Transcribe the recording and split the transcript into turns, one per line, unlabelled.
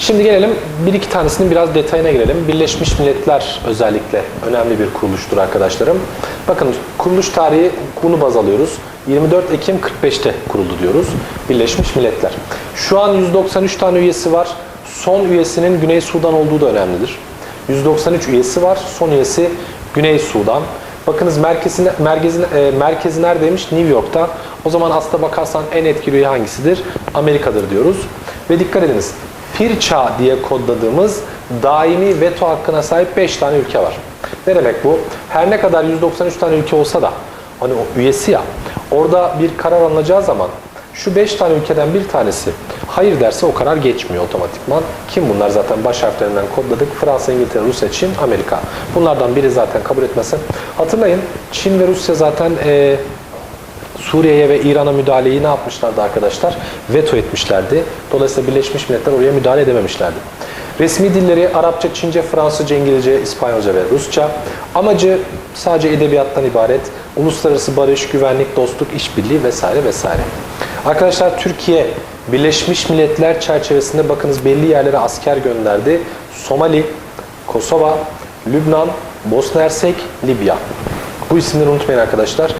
Şimdi gelelim bir iki tanesinin biraz detayına girelim. Birleşmiş Milletler özellikle önemli bir kuruluştur arkadaşlarım. Bakın kuruluş tarihi bunu baz alıyoruz. 24 Ekim 45'te kuruldu diyoruz. Birleşmiş Milletler. Şu an 193 tane üyesi var. Son üyesinin Güney Sudan olduğu da önemlidir. 193 üyesi var. Son üyesi Güney Sudan. Bakınız merkezine, merkezi, e, merkezi neredeymiş? New York'ta. O zaman aslına bakarsan en etkili üye hangisidir? Amerika'dır diyoruz. Ve dikkat ediniz. Pirça diye kodladığımız daimi veto hakkına sahip 5 tane ülke var. Ne demek bu? Her ne kadar 193 tane ülke olsa da hani o üyesi ya orada bir karar alınacağı zaman şu 5 tane ülkeden bir tanesi hayır derse o karar geçmiyor otomatikman. Kim bunlar zaten baş harflerinden kodladık. Fransa, İngiltere, Rusya, Çin, Amerika. Bunlardan biri zaten kabul etmese. Hatırlayın Çin ve Rusya zaten e, Suriye'ye ve İran'a müdahaleyi ne yapmışlardı arkadaşlar? Veto etmişlerdi. Dolayısıyla Birleşmiş Milletler oraya müdahale edememişlerdi. Resmi dilleri Arapça, Çince, Fransızca, İngilizce, İspanyolca ve Rusça. Amacı sadece edebiyattan ibaret. Uluslararası barış, güvenlik, dostluk, işbirliği vesaire vesaire. Arkadaşlar Türkiye Birleşmiş Milletler çerçevesinde bakınız belli yerlere asker gönderdi. Somali, Kosova, Lübnan, Bosna Hersek, Libya. Bu isimleri unutmayın arkadaşlar.